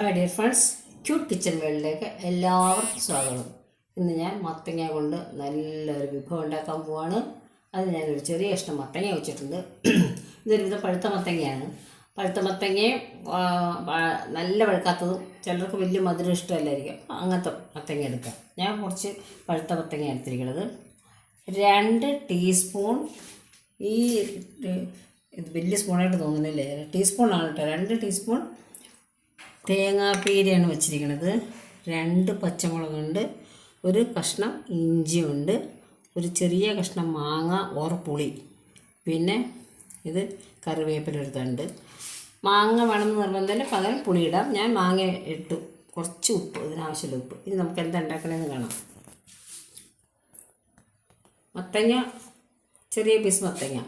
Hi dear friends cute kitchen വേൾഡിലേക്ക് എല്ലാവർക്കും സ്വാഗതം. ഇന്ന് ഞാൻ മത്തങ്ങ കൊണ്ട് നല്ലൊരു വിഭവം ഉണ്ടാക്കാൻ പോവാണ്. അത് ഞാനൊരു ചെറിയ കഷ്ണം മത്തങ്ങ വെച്ചിട്ടുണ്ട്. ഇതൊരു വിധം പഴുത്ത മത്തങ്ങയാണ്. പഴുത്ത മത്തങ്ങയും നല്ല പഴുക്കാത്തതും ചിലർക്ക് വലിയ മധുരം ഇഷ്ടമല്ലായിരിക്കും. അങ്ങനത്തെ മത്തങ്ങ എടുക്കാം. ഞാൻ കുറച്ച് പഴുത്ത മത്തങ്ങ എടുത്തിരിക്കുന്നത്. രണ്ട് ടീസ്പൂൺ ഈ ഇത് വലിയ സ്പൂണായിട്ട് തോന്നുന്നില്ലേ? ടീസ്പൂണാണ് കേട്ടോ. രണ്ട് ടീസ്പൂൺ തേങ്ങാപ്പീരയാണ് വെച്ചിരിക്കുന്നത് രണ്ട് പച്ചമുളകുണ്ട് ഒരു കഷ്ണം ഇഞ്ചിയുണ്ട് ഒരു ചെറിയ കഷ്ണം മാങ്ങ ഓർ പുളി. പിന്നെ ഇത് കറിവേപ്പില ഒരു തണ്ട് മാങ്ങ വേണമെന്ന് നിർബന്ധമില്ല പകരം പുളി ഇടാം. ഞാൻ മാങ്ങ ഇട്ടു. കുറച്ച് ഉപ്പ് ഇതിനാവശ്യമുള്ള ഉപ്പ്. ഇനി നമുക്ക് എന്താ ഉണ്ടാക്കണമെന്ന് കാണാം. മത്തങ്ങ ചെറിയ പീസ് മത്തങ്ങ.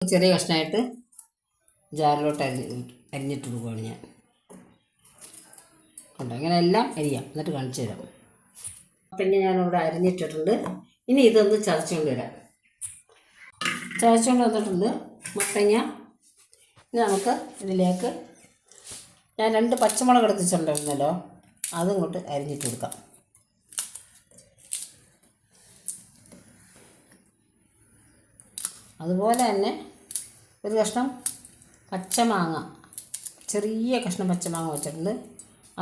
ചെറിയ കഷ്ണമായിട്ട് ജാറിലോട്ട് അരിഞ്ഞ് അരിഞ്ഞിട്ട് കൊടുക്കുകയാണ് ഞാൻ. കണ്ടോ? ഇങ്ങനെ എല്ലാം അരിയാം. എന്നിട്ട് കാണിച്ചു തരാം. പിന്നെ ഞാനിവിടെ അരിഞ്ഞിട്ടിട്ടുണ്ട്. ഇനി ഇതൊന്ന് ചതച്ചുകൊണ്ട് വരാം. ചതച്ചുകൊണ്ട് വന്നിട്ടുണ്ട് മത്തങ്ങ ഇനി നമുക്ക് ഇതിലേക്ക് ഞാൻ രണ്ട് പച്ചമുളക് എടുത്തിട്ടുണ്ടായിരുന്നല്ലോ അതും ഇങ്ങോട്ട് അരിഞ്ഞിട്ട് കൊടുക്കാം. അതുപോലെ തന്നെ ഒരു കഷ്ണം പച്ചമാങ്ങ. ചെറിയ കഷ്ണം പച്ചമാങ്ങ വെച്ചിട്ടുണ്ട്.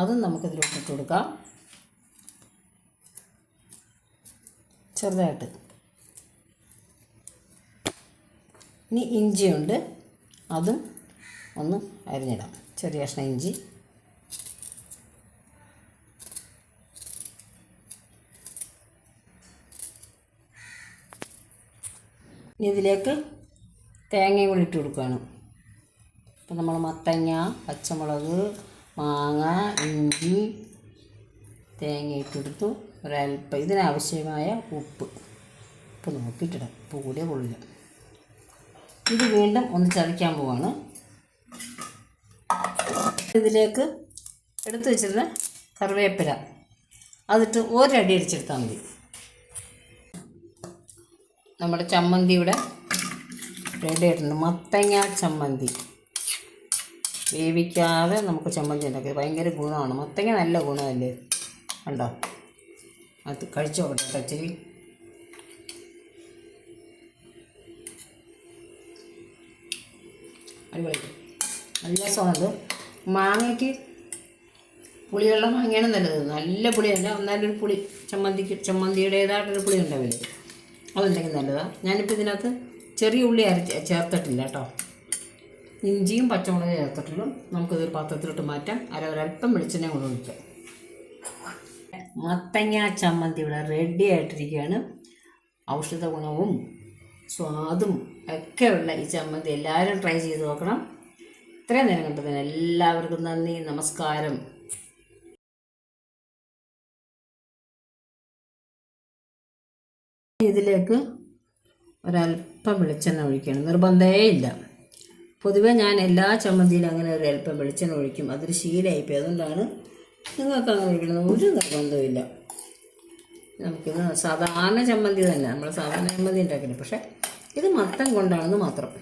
അതും നമുക്കിതിലോട്ട് ഇട്ട് കൊടുക്കാം. ചെറുതായിട്ട്. ഇനി ഇഞ്ചിയുണ്ട് അതും ഒന്ന് അരിഞ്ഞിടാം. ചെറിയ കഷ്ണം ഇഞ്ചി. ഇനി ഇതിലേക്ക് തേങ്ങയും കൂടി ഇട്ട് കൊടുക്കുകയാണ്. ഇപ്പം നമ്മൾ മത്തങ്ങ പച്ചമുളക് മാങ്ങ ഇഞ്ചി തേങ്ങ ഇട്ടെടുത്തു. ഒരൽപ്പം ഇതിനാവശ്യമായ ഉപ്പ്. ഉപ്പ് നോക്കിയിട്ടിടാം. ഉപ്പ് കൂടിയ കൊള്ളില്ല ഇത് വീണ്ടും ഒന്ന് ചതയ്ക്കാൻ പോവാണ്. ഇതിലേക്ക് എടുത്തു വെച്ചിരുന്ന കറിവേപ്പില. അതിട്ട് ഒരടി അടിച്ചെടുത്താൽ മതി. നമ്മുടെ ചമ്മന്തിയുടെ റെഡി ആയിട്ടുണ്ട്. മത്തങ്ങ ചമ്മന്തി. വേവിക്കാതെ നമുക്ക് ചമ്മന്തി ഉണ്ടാക്കി. ഭയങ്കര ഗുണമാണ്. മത്തങ്ങ നല്ല ഗുണമല്ലേ? കണ്ടോ? അത് കഴിച്ചു നോക്കട്ടെ അടിപൊളി. നല്ല സ്വാദ് മാങ്ങയ്ക്ക് പുളിയുള്ള മാങ്ങയാണ് നല്ലത്. നല്ല പുളിയല്ല എന്നാലൊരു പുളി. ചമ്മന്തിക്ക് ചമ്മന്തിയുടേതായിട്ടൊരു പുളി ഉണ്ടാവില്ലേ അതുണ്ടെങ്കിൽ നല്ലതാണ് ഞാനിപ്പോൾ ഇതിനകത്ത് ചെറിയ ഉള്ളി അരച്ച് ചേർത്തിട്ടില്ല കേട്ടോ. ഇഞ്ചിയും പച്ചമുളകും ചേർത്തിട്ടുള്ളൂ. നമുക്കിതൊരു പാത്രത്തിലോട്ട് മാറ്റാം. അര ഒരല്പം വെളിച്ചെണ്ണ കൊണ്ട് ഒഴിക്കാം. മത്തങ്ങ ചമ്മന്തി ഇവിടെ റെഡി ആയിട്ടിരിക്കുകയാണ്. ഔഷധ ഗുണവും സ്വാദും ഒക്കെയുള്ള ഈ ചമ്മന്തി എല്ലാവരും ട്രൈ ചെയ്ത് നോക്കണം. ഇത്രയും നേരം കണ്ടതിന് എല്ലാവർക്കും നന്ദി നമസ്കാരം. ഇതിലേക്ക് ഒരല്പം വെളിച്ചെണ്ണ ഒഴിക്കണം. നിർബന്ധമേ ഇല്ല. പൊതുവെ ഞാൻ എല്ലാ ചമ്മന്തിയിലും അങ്ങനെ ഒരു അല്പം വെളിച്ചെണ്ണ ഒഴിക്കും. അതൊരു ശീലമായിപ്പോയി. അതുകൊണ്ടാണ് നിങ്ങൾക്ക് അങ്ങനെ ഒഴിക്കുന്നത് ഒരു നിർബന്ധമില്ല നമുക്കിത് സാധാരണ ചമ്മന്തി തന്നെ. നമ്മൾ സാധാരണ ചമ്മന്തി ഉണ്ടാക്കില്ല പക്ഷേ ഇത് മത്തം കൊണ്ടാണെന്ന് മാത്രം.